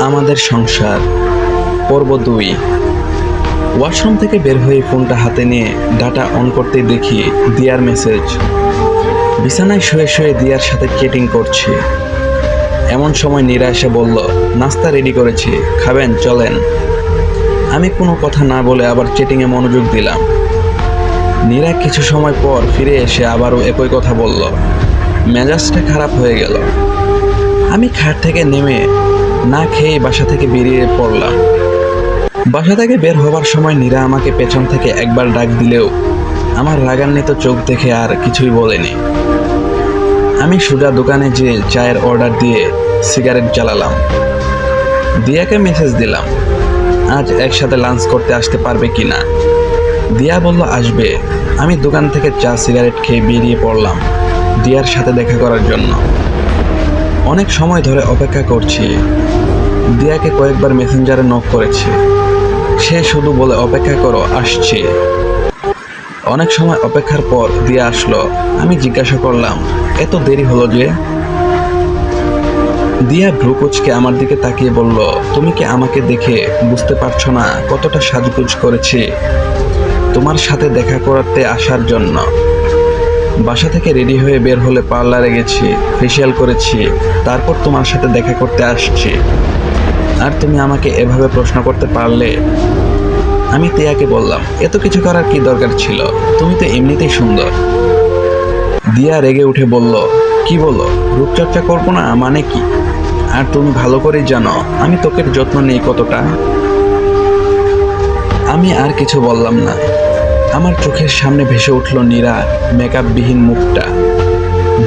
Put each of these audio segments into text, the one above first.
আমাদের সংসার। পর্ব দুই। ওয়াশরুম থেকে বের হয়ে ফোনটা হাতে নিয়ে ডাটা অন করতে দেখি দিয়ার মেসেজ। বিছানায় শুয়ে শুয়ে দিয়ার সাথে চেটিং করছি। এমন সময় নীরা এসে বলল, নাস্তা রেডি করেছি, খাবেন, চলেন। আমি কোনো কথা না বলে আবার চেটিংয়ে মনোযোগ দিলাম। নীরা কিছু সময় পর ফিরে এসে আবারও একই কথা বলল, মেজাজটা খারাপ হয়ে গেল। আমি খাট থেকে নেমে না খেয়ে বাসা থেকে বেরিয়ে পড়লাম। বাসা থেকে বের হবার সময় নীরা আমাকে পেছন থেকে একবার ডাক দিলেও আমার রাগান্বিত চোখ দেখে আর কিছুই বলেনি। আমি সোজা দোকানে যেয়ে চায়ের অর্ডার দিয়ে সিগারেট জ্বালালাম। দিয়াকে মেসেজ দিলাম, আজ একসাথে লাঞ্চ করতে আসতে পারবে কি না? দিয়া বলল, আসবে। আমি দোকান থেকে চা, সিগারেট খেয়ে বেরিয়ে পড়লাম দিয়ার সাথে দেখা করার জন্য। অনেক সময় ধরে অপেক্ষা করছি। দিয়াকে কয়েকবার মেসেঞ্জারে নক করেছি। সে শুধু বলে, অপেক্ষা করো, আসছি। অনেক সময় অপেক্ষার পর দিয়া আসলো, আমি জিজ্ঞাসা করলাম, এত দেরি হলো যে? দিয়া ভ্রুকুচকে আমার দিকে তাকিয়ে বলল, তুমি কি আমাকে দেখে বুঝতে পারছ না কতটা সাজগুজ করেছি? তোমার সাথে দেখা করাতে আসার জন্য। বাসা থেকে রেডি হয়ে বের হলে পার্লারে গেছি, ফেসিয়াল করেছি, তারপর তোমার সাথে দেখা করতে আসছি। আর তুমি আমাকে এভাবে প্রশ্ন করতে পারলে? আমি তিয়াকে বললাম, এত কিছু করার কি দরকার ছিল? তুমি তো এমনিতেই সুন্দর। দিয়া রেগে উঠে বলল, কি বলো? রূপচর্চা করব না মানে কি? আর তুমি ভালো করেই জানো, আমি তোকে যত্ন নেই কতটা। আমি আর কিছু বললাম না। আমার চোখের সামনে ভেসে উঠল নীরা, মেকআপবিহীন মুখটা।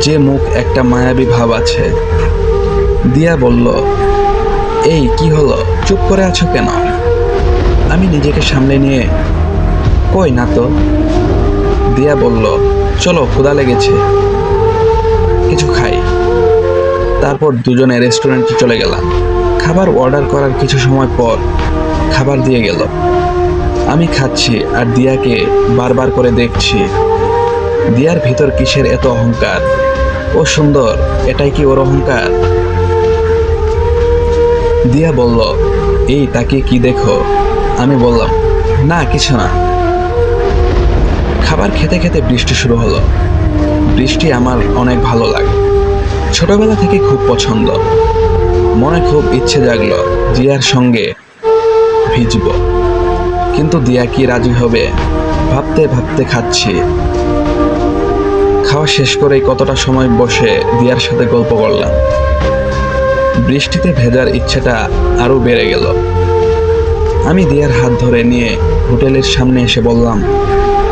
যে মুখ একটা মায়াবী ভাব আছে। দিয়া বলল, এই, কি হলো? চুপ করে আছো কেন? আমি নিজেকে সামলে নিয়ে, কই না তো? দিয়া বলল, চলো ক্ষুদা লেগেছে। কিছু খাই। তারপর দুজনে রেস্টুরেন্টে চলে গেলাম। খাবার অর্ডার করার কিছু সময় পর খাবার দিয়ে গেল। আমি খাচ্ছি আর দিয়াকে বারবার করে দেখছি। দিয়ার ভিতর কিসের এত অহংকার? ও সুন্দর, এটাই কি ওর অহংকার? দিয়া বলল, এই, তাকে কি দেখো? আমি বললাম, না, কিছু না। খাবার খেতে খেতে বৃষ্টি শুরু হলো। বৃষ্টি আমার অনেক ভালো লাগে। ছোটবেলা থেকে খুব পছন্দ। মনে খুব ইচ্ছে জাগলো, দিয়ার সঙ্গে ভিজব। কিন্তু দিয়া কি রাজি হবে? ভাবতে ভাবতে খাচ্ছি। খাওয়া শেষ করেই কতটা সময় বসে দিয়ার সাথে গল্প করলাম। বৃষ্টিতে ভেজার ইচ্ছেটা আরও বেড়ে গেল। আমি দিয়ার হাত ধরে নিয়ে হোটেলের সামনে এসে বললাম,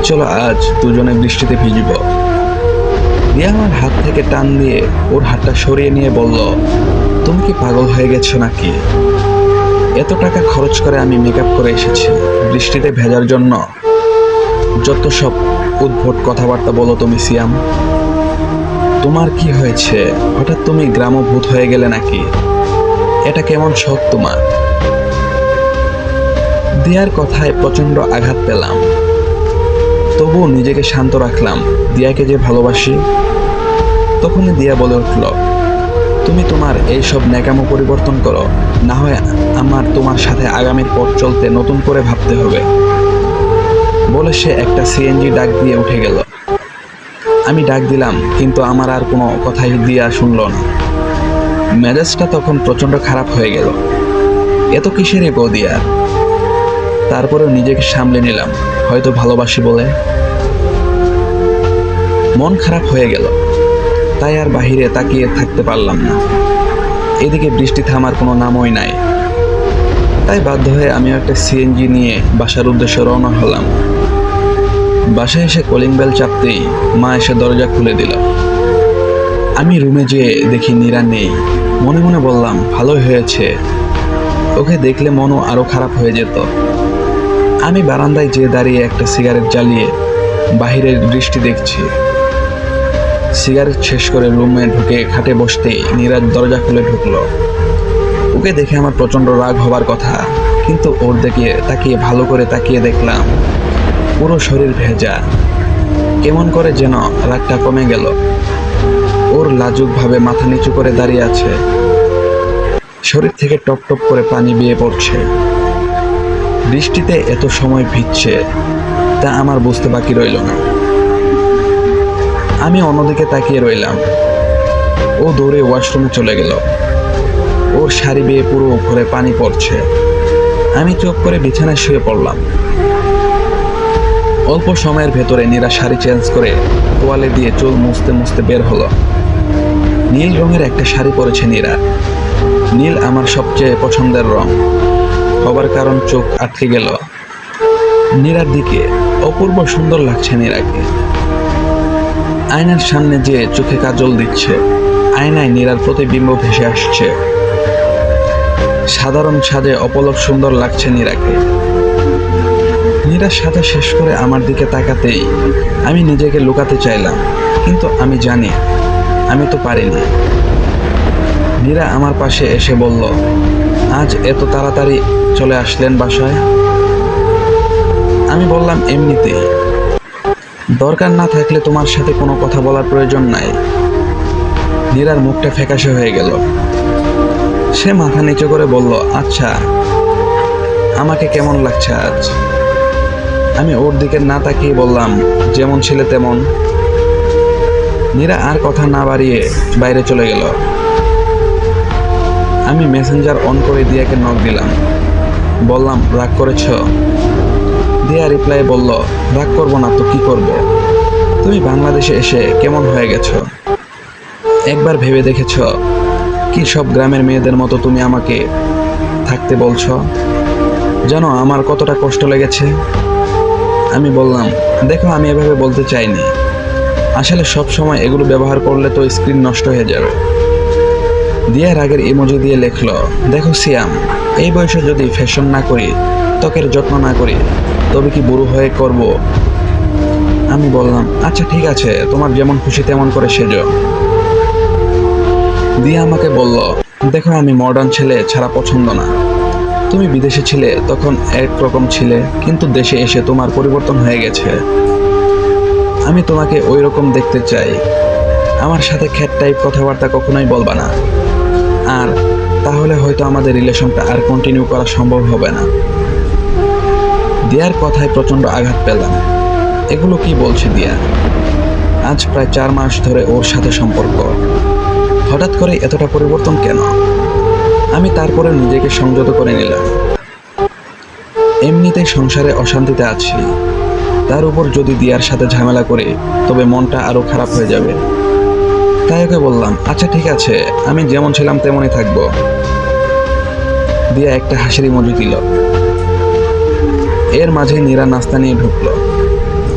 চলো আজ দুজনে বৃষ্টিতে ভিজব। দিয়া আমার হাত থেকে টান দিয়ে ওর হাতটা সরিয়ে নিয়ে বলল, তুমি কি পাগল হয়ে গেছো নাকি? এত টাকা খরচ করে আমি মেকআপ করে এসেছি। বৃষ্টিতে ভেজার জন্য। যত সব উদ্ভট কথাবার্তা বলো তুমি, সিয়াম। তোমার কি হয়েছে? হঠাৎ তুমি গ্রামভূত হয়ে গেলে নাকি? এটা কেমন শখ তোমার? দিয়ার কথায় প্রচণ্ড আঘাত পেলাম। তবুও নিজেকে শান্ত রাখলাম। দিয়াকে যে ভালোবাসি, তখনই দিয়া বলে উঠল তুমি তোমার এইসব ন্যাকামো পরিবর্তন করো। না হয় আমার তোমার সাথে আগামীর পথ চলতে নতুন করে ভাবতে হবে। বলে সে একটা সিএনজি ডাক দিয়ে উঠে গেল। আমি ডাক দিলাম, কিন্তু আমার আর কোনো কথাই দিয়া শুনল না। মেজাজটা তখন প্রচণ্ড খারাপ হয়ে গেল। এত কিসের এগো দিয়া? তারপরেও নিজেকে সামলে নিলাম, হয়তো ভালোবাসি বলে। মন খারাপ হয়ে গেল। তাই আর বাহিরে তাকিয়ে থাকতে পারলাম না। এদিকে বৃষ্টি থামার কোনো নামই নাই। তাই বাধ্য হয়ে আমি একটা সিএনজি নিয়ে বাসার উদ্দেশ্যে রওনা হলাম। বাসায় এসে কলিং বেল চাপতেই মা এসে দরজা খুলে দিল। আমি রুমে যেয়ে দেখি নীরা নেই। মনে মনে বললাম, ভালোই হয়েছে। ওকে দেখলে মনও আরও খারাপ হয়ে যেত। আমি বারান্দায় যেয়ে দাঁড়িয়ে একটা সিগারেট জ্বালিয়ে বাহিরের দৃষ্টি দেখছি। সিগারেট শেষ করে রুমে ঢুকে খাটে বসতেই নীরাজ দরজা খুলে ঢুকলো। ওকে দেখে আমার প্রচণ্ড রাগ হবার কথা, কিন্তু ওর দিকে তাকিয়ে ভালো করে তাকিয়ে দেখলাম পুরো শরীর ভেজা। কেমন করে যেন রাগটা কমে গেল। ওর লাজুকভাবে মাথা নিচু করে দাঁড়িয়ে আছে। শরীর থেকে টপ টপ করে পানি বিয়ে পড়ছে। বৃষ্টিতে এত সময় ভিজছে, তা আমার বুঝতে বাকি রইল না। আমি অন্যদিকে তাকিয়ে রইলাম। ও দৌড়ে ওয়াশরুমে চলে গেল। ওর শাড়ি বেয়ে পুরো ঘরে পানি পড়ছে। আমি চোখ করে বিছানায় শুয়ে পড়লাম। অল্প সময়ের ভেতরে নীরা শাড়ি চেঞ্জ করে তোয়ালে দিয়ে চুল মুছতে মুছতে বের হলো। নীল রঙের একটা শাড়ি পরেছে নীরা। নীল আমার সবচেয়ে পছন্দের রং। হবার কারণ চোখ আটকে গেল। নীরার দিকে অপূর্ব সুন্দর লাগছে নীরাকে। আয়নার সামনে যে চোখে কাজল দিচ্ছে, আয়নায় নীরার প্রতিবিম্ব ভেসে আসছে। সাধারণ সাজে অপলক সুন্দর লাগছে নীরাকে। নীরা সাজা শেষ করে আমার দিকে তাকাতেই আমি নিজেকে লুকাতে চাইলাম, কিন্তু আমি জানি, আমি তো পারিনি। নীরা আমার পাশে এসে বলল, আজ এত তাড়াতাড়ি চলে আসলেন বাসায়? আমি বললাম, এমনিতেই। দরকার না থাকলে তোমার সাথে কোনো কথা বলার প্রয়োজন নাই। নীরার মুখটা ফ্যাকাশে হয়ে গেল। সে মাথা নিচু করে বলল আচ্ছা আমাকে কেমন লাগছে আজ? আমি ওর দিকে না তাকিয়ে বললাম, যেমন ছেলে তেমন। নীরা আর কথা না বাড়িয়ে বাইরে চলে গেল। আমি মেসেঞ্জার অন করে দিয়াকে নক দিলাম। বললাম, রাগ করেছ? দিয়া রিপ্লাই বলল, রাগ করব না তো কি করব? তুমি বাংলাদেশে এসে কেমন হয়ে গেছো? একবার ভেবে দেখেছ কি সব গ্রামের মেয়েদের মতো তুমি আমাকে থাকতে বলছো? জানো আমার কতটা কষ্ট লেগেছে? আমি বললাম, দেখো, আমি এভাবে বলতে চাইনি। আসলে সব সময় এগুলো ব্যবহার করলে তো স্ক্রিন নষ্ট হয়ে যাবে। দিয়া আগের ইমোজি দিয়ে লেখলো, দেখো, সিয়াম, এই বয়সে যদি ফ্যাশন না করি ত্বকের যত্ন না করি তবে কি বুড়ো হয়ে করব? আমি বললাম আচ্ছা ঠিক আছে, তোমার যেমন খুশি তেমন করে সেজো। দিয়ে আমাকে বলল, দেখো, আমি মডার্ন ছেলে ছাড়া পছন্দ না। তুমি বিদেশে ছিলে, তখন একরকম ছিলে, কিন্তু দেশে এসে তোমার পরিবর্তন হয়ে গেছে। আমি তোমাকে ওই রকম দেখতে চাই। আমার সাথে খ্যাট টাইপ কথাবার্তা কখনোই বলবা না। আর তাহলে হয়তো আমাদের রিলেশনটা আর কন্টিনিউ করা সম্ভব হবে না। দিয়ার কথায় প্রচণ্ড আঘাত পেলাম। এগুলো কি বলছে দিয়া? আজ প্রায় চার মাস ধরে ওর সাথে সম্পর্ক। হঠাৎ করে এতটা পরিবর্তন কেন? আমি তারপরে নিজেকে সংযত করে নিলাম। এমনিতেই সংসারে অশান্তিতে আছি। তার উপর যদি দিয়ার সাথে ঝামেলা করি, তবে মনটা আরও খারাপ হয়ে যাবে। তাই ওকে বললাম আচ্ছা ঠিক আছে, আমি যেমন ছিলাম তেমনই থাকব। দিয়া একটা হাসির মজু দিল। এর মাঝে নীরা নাস্তা নিয়ে ঢুকলো।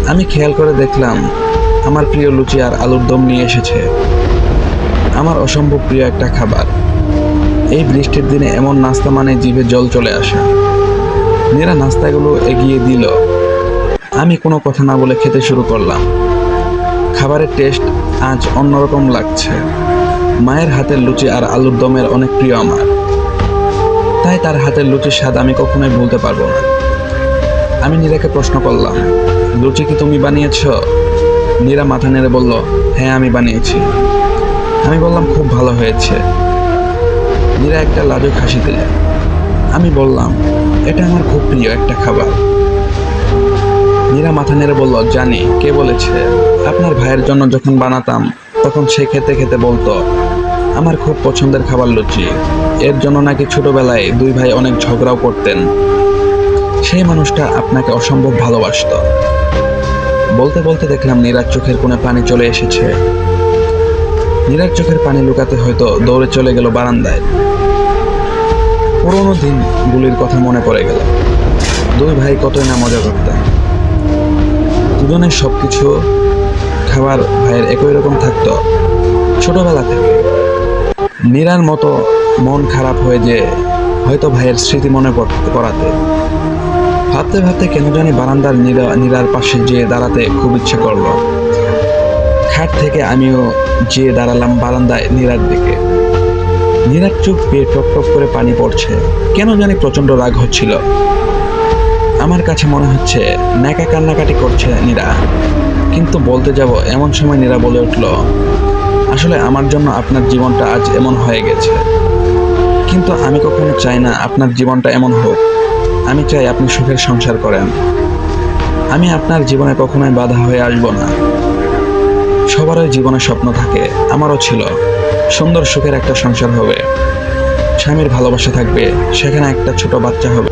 আমি খেয়াল করে দেখলাম, আমার প্রিয় লুচি আর আলুর দম নিয়ে এসেছে। আমার অসম্ভব প্রিয় একটা খাবার। এই বৃষ্টির দিনে এমন নাস্তা মানে জিভে জল চলে আসা। নীরা নাস্তাগুলো এগিয়ে দিল। আমি কোনো কথা না বলে খেতে শুরু করলাম। খাবারের টেস্ট আজ অন্যরকম লাগছে। মায়ের হাতের লুচি আর আলুর দমের অনেক প্রিয় আমার। তাই তার হাতের লুচির স্বাদ আমি কখনোই ভুলতে পারব না। আমি নীরাকে প্রশ্ন করলাম, লুচি কি তুমি বানিয়েছ? নীরা মাথা নেড়ে বলল হ্যাঁ আমি বানিয়েছি। আমি বললাম, খুব ভালো হয়েছে। নীরা একটা লাজুক হাসি দিলে। আমি বললাম, এটা আমার খুব প্রিয় একটা খাবার। নীরা মাথা নেড়ে বলল, জানি, কে বলেছে? আপনার ভাইয়ের জন্য যখন বানাতাম, তখন সে খেতে খেতে বলতো, আমার খুব পছন্দের খাবার লুচি, এর জন্য নাকি ছোটবেলায় দুই ভাই অনেক ঝগড়াও করতেন সেই মানুষটা আপনাকে অসম্ভব ভালোবাসতো। বলতে বলতে দেখলাম নীরার চোখের কোণে পানি চলে এসেছে। নীরার চোখের পানি লুকাতে হয়তো দৌড়ে চলে গেল বারান্দায়। পুরোনো দিনগুলির কথা মনে পড়ে গেল। দুই ভাই কতই না মজা করতাম দুজনের সব কিছু খাবার ভাইয়ের একই রকম থাকতো ছোটবেলা থেকে। নীরার মতো মন খারাপ হয়ে যে হয়তো ভাইয়ের স্মৃতি মনে পড়াতে। ভাবতে ভাবতে কেন জানি বারান্দার নীরা নীরার পাশে যেয়ে দাঁড়াতে খুব ইচ্ছে করল। খাট থেকে আমিও যেয়ে দাঁড়ালাম বারান্দায় নীরার দিকে। নীরার চোখ পেয়ে টপ টপ করে পানি পড়ছে। কেন জানি প্রচণ্ড রাগ হচ্ছিল। আমার কাছে মনে হচ্ছে ন্যাকা কান্নাকাটি করছে নীরা কিন্তু বলতে যাব, এমন সময় নীরা বলে উঠল, আসলে আমার জন্য আপনার জীবনটা আজ এমন হয়ে গেছে। কিন্তু আমি কখনো চাই না আপনার জীবনটা এমন হোক। আমি চাই আপনি সুখের সংসার করেন। আমি আপনার জীবনে কখনোই বাধা হয়ে আসব না। সবারই জীবনে স্বপ্ন থাকে, আমারও ছিল। সুন্দর সুখের একটা সংসার হবে। স্বামীর ভালোবাসা থাকবে, সেখানে একটা ছোট বাচ্চা হবে।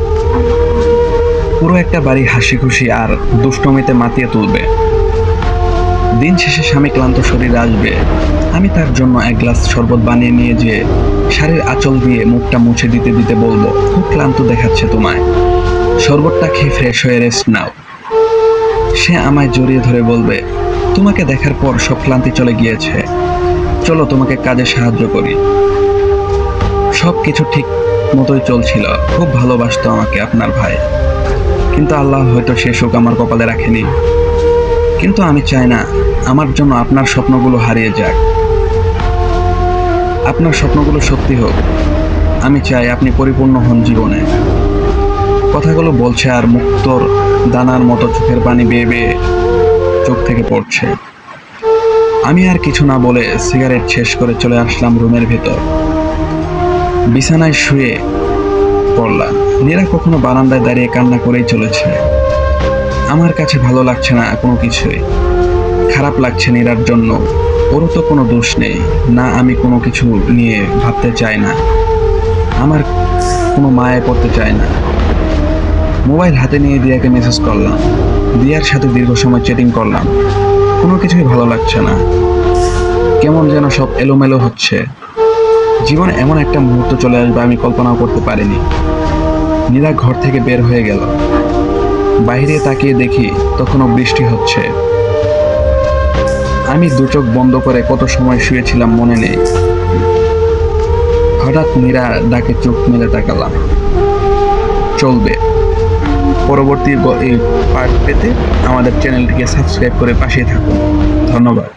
পুরো একটা বাড়ি হাসি খুশি আর দুষ্টমিতে মাতিয়ে তুলবে। দিন শেষে স্বামী ক্লান্ত শরীরে আসবে। আমি তার জন্য এক গ্লাস শরবত বানিয়ে নিয়ে যেয়ে শাড়ির আঁচল দিয়ে মুখটা মুছে দিতে দিতে বলব, খুব ক্লান্ত দেখাচ্ছে তোমায়। শরবতটা খেয়ে ফ্রেশ হয়ে রেস্ট নাও। সে আমায় জড়িয়ে ধরে বলবে, তোমাকে দেখার পর সব ক্লান্তি চলে গিয়েছে। চলো তোমাকে কাজে সাহায্য করি। সব কিছু ঠিক মতোই চলছিল। খুব ভালোবাসতো আমাকে আপনার ভাই। কিন্তু আল্লাহ হয়তো সে সুখ আমার কপালে রাখেনি। কিন্তু আমি চাই না, আমার জন্য আপনার স্বপ্নগুলো হারিয়ে যাক। আপনার স্বপ্নগুলো সত্যি হোক। আমি চাই আপনি পরিপূর্ণ হন জীবনে। কথাগুলো বলছে আর মুক্তর দানার মতো চোখের পানি বেয়ে বেয়ে চোখ থেকে পড়ছে। আমি আর কিছু না বলে সিগারেট শেষ করে চলে আসলাম রুমের ভেতর। বিছানায় শুয়ে পড়লাম। নীরা কখনো বারান্দায় দাঁড়িয়ে কান্না করেই চলেছে। আমার কাছে ভালো লাগছে না কোনো কিছুই। খারাপ লাগছে নীরার জন্য। ওরও তো কোনো দোষ নেই। না, আমি কোনো কিছু নিয়ে ভাবতে চাই না। আমার কোনো মায়ে পড়তে চাই না। মোবাইল হাতে নিয়ে দিয়াকে মেসেজ করলাম। দিয়ার সাথে দীর্ঘ সময় চ্যাটিং করলাম। কোনো কিছুই ভালো লাগছে না। কেমন যেন সব এলোমেলো হচ্ছে। জীবনে এমন একটা মুহূর্ত চলে আসবে আমি কল্পনাও করতে পারিনি। নীরা ঘর থেকে বের হয়ে গেল। বাইরে তাকিয়ে দেখি তখনও বৃষ্টি হচ্ছে। আমি দু চোখ বন্ধ করে কত সময় শুয়েছিলাম মনে নেই। হঠাৎ নীরা ডাকে চোখ মেলে তাকালাম। চলবে। পরবর্তী এই পার্ট পেতে আমাদের চ্যানেলটিকে সাবস্ক্রাইব করে পাশে থাকুন। ধন্যবাদ।